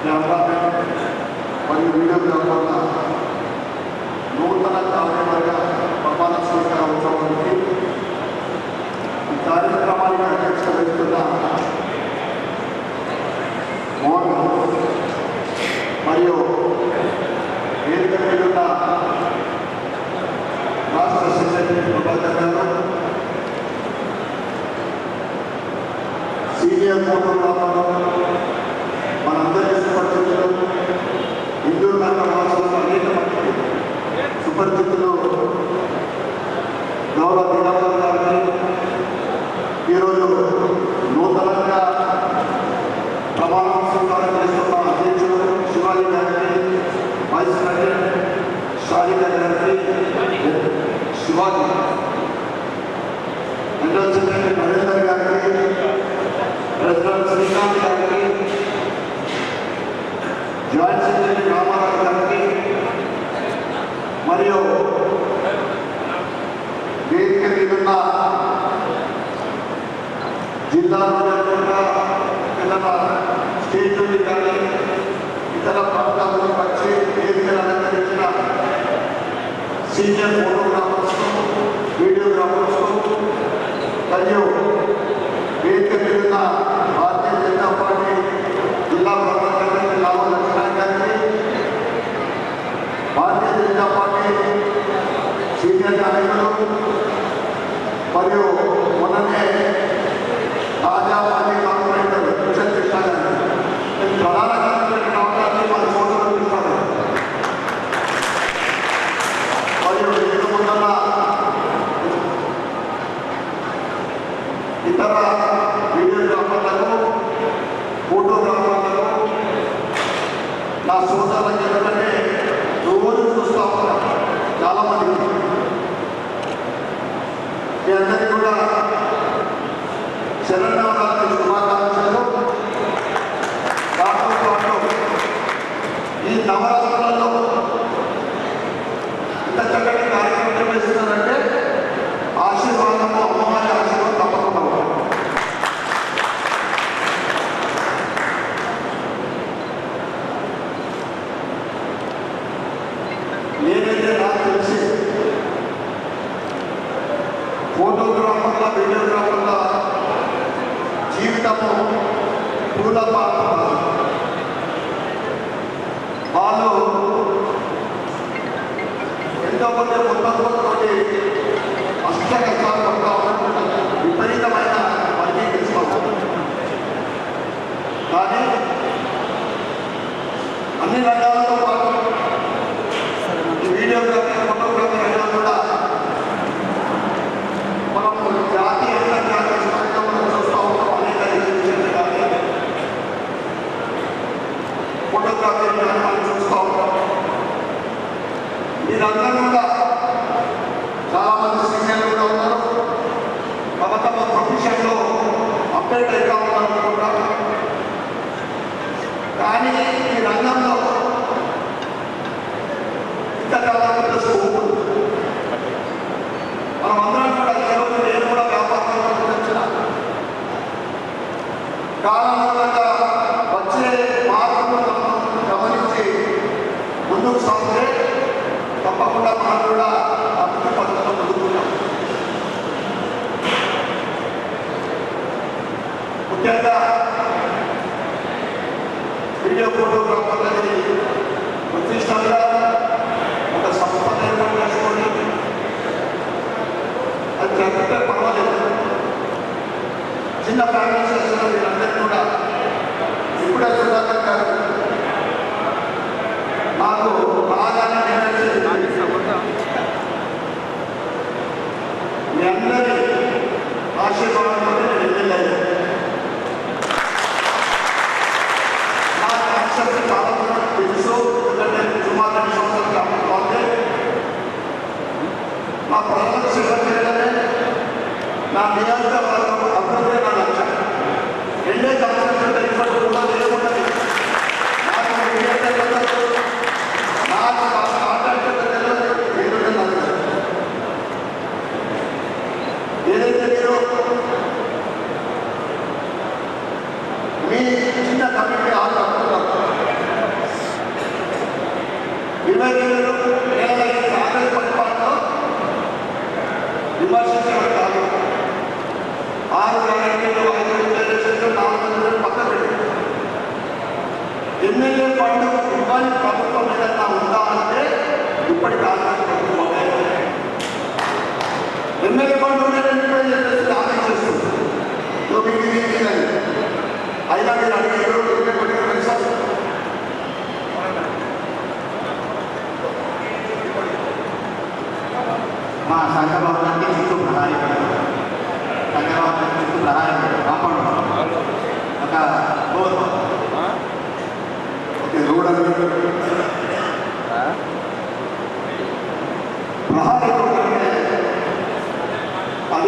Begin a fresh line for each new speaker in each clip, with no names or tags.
నిజామాబాద్ మరియు వీడియో వ్యాపారాల నూతన కార్యవర్గ ప్రమాణ స్వీకార ఉత్సవానికి ఈ కార్యక్రమానికి అధ్యక్షత వహిస్తున్న మోహన్ మరియు వేదిక మీద రాష్ట్ర సెక్రటరీ ప్రభాకర్ గారు సీనియర్ ఫోటోగ్రాఫర్ మనందరికీ సుపరిచితులు హిందూ నగర వాసులు అనేక మంది. సుపరిచితులు గౌరవ దిగంబర్ గారిని ఈరోజు నూతనంగా ప్రమాణం స్వీకారం చేస్తున్న అధ్యక్షుడు శివాజీ గారిని వైస్ ప్రెసిడెంట్ షాహిద గారిని శివాజీ. జనరల్ సెక్రటరీ నరేందర్ గారిని ప్రెసిడెంట్ శ్రీకాంత్ గారికి జాయిన్ సెక్రటరీ రామారావు గారికి మరియు వేదిక మీద జిల్లాలో జరుగుతున్న స్టేట్ నుండి కానీ ఇతర ప్రాంతాల్లో వచ్చి వేదికలు అలంకరించిన సీనియర్ ఫోటోగ్రాఫర్స్ వీడియోగ్రాఫర్స్ మరియు సీనియర్ మరియు మొన్ననే తాజా మాజీ కార్పొరేటర్ కిషన్ కృష్ణ గారు ప్రధాన కార్పొరేటర్ కావడానికి సోదరులు ఇస్తారు మరియు ఎదురు ముందన్న ఇతర వీడియోగ్రాఫర్లకు ఫోటోగ్రాఫర్లకు నా సోదరులకు ఎందుకంటే రోజు చూస్తూ ఉంటాను చాలా మంది మీ అందరికీ కూడా శరణవరాత్రి శుభాకాంక్షలు దాంతో పాటు ఈ నవరాత్రులలో ఇంత చక్కటి కార్యక్రమం నిర్వహిస్తున్నారంటే ఆశీర్వాదము అమ్మవారి ఆశీర్వాదం తప్పకుండా ఉంటుంది. నేనైతే నాకు తెలిసి ఫోటోగ్రాఫర్ల వీడియోగ్రాఫర్ల జీవితము పూల వాళ్ళు ఎంతో మంది మొత్తంతో అష్ట కష్టాలు పడతా విపరీతమైన పని తీసుకోవాలి కానీ అన్ని రంగాలతో కాలానుగుణంగా వచ్చే మార్పులను గమనించి ముందుకు సాగితే తప్పకుండా మనం అభివృద్ధి పథకంలో ముఖ్యంగా వీడియో ఫోటోగ్రాఫర్ అనేది ప్రతిష్టంగా ఒక సంస్థ నిర్మాణం అది జరిగితే పర్వాలేదు. చిన్న ప్రారంభ వీరందరూ కూడా ఇప్పుడే సుధాకర్ గారు படைத்தார்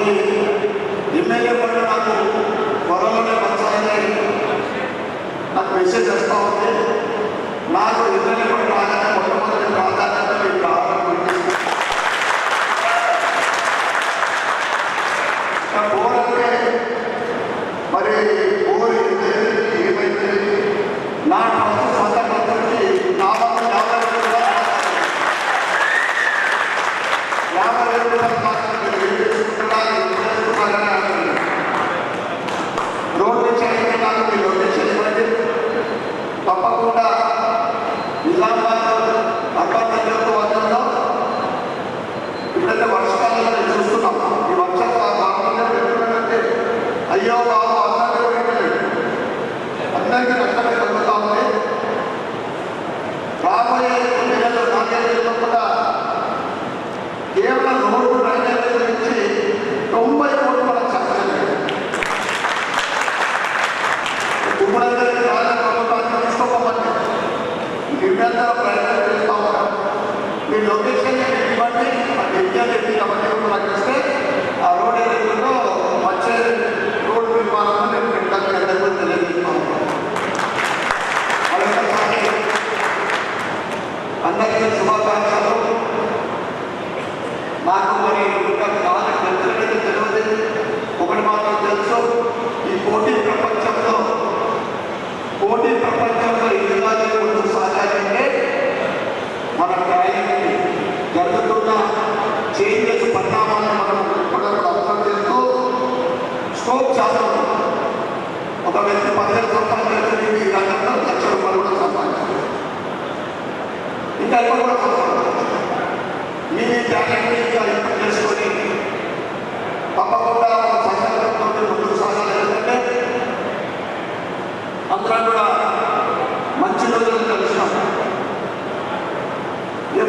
అది ఎమ్మెల్యే పడిన నాకు పొలంలోనే వచ్చాయని నాకు మెసేజ్ చేస్తూ ఉంది. నాకు ఎమ్మెల్యే పడి రాగానే మొట్టమొదటి ప్రాధాన్యత మీకు రావడం ఘోరంగా లొకేషన్ ఇవ్వండి విద్యార్థి అవకాశం నాకు ఆ రోడ్డు నిర్మాణం మేము పెట్టాలని తెలియజేస్తాము అందరికీ శుభాకాంక్షలు నాకు మరి ఇంకా చాలా తెలియదు ఒకటి మాత్రం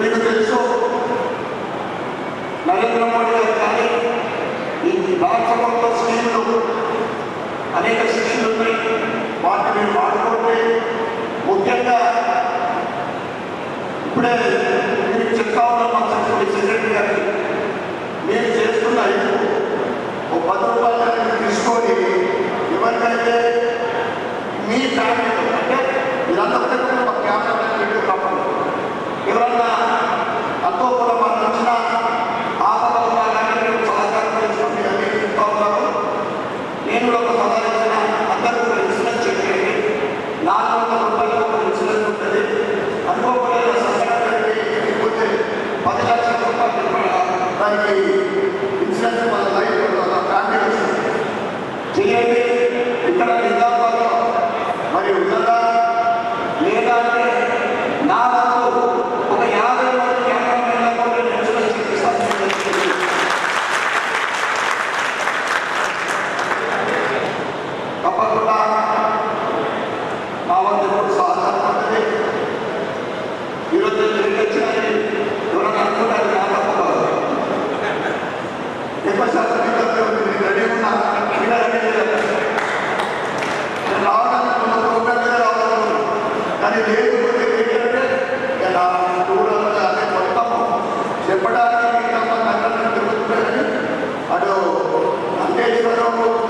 మీకు తెలుసు? నరేంద్ర మోడీ గారు కానీ ఈ రాష్ట్ర ప్రభుత్వ స్కీములు అనేక స్కీములు ఉన్నాయి. వాటిని మేము వాడుకుంటే ముఖ్యంగా ఇప్పుడే మీరు చెప్తా ఉన్నాం మా సెక్రటరీ గారికి మీరు చేస్తున్న ఓ పది రూపాయలు తీసుకొని ఎవరికైతే మీ ఫ్యామిలీ అంటే ఇదంతా ఒక క్యాబినెట్ ఎవరన్నా Lord.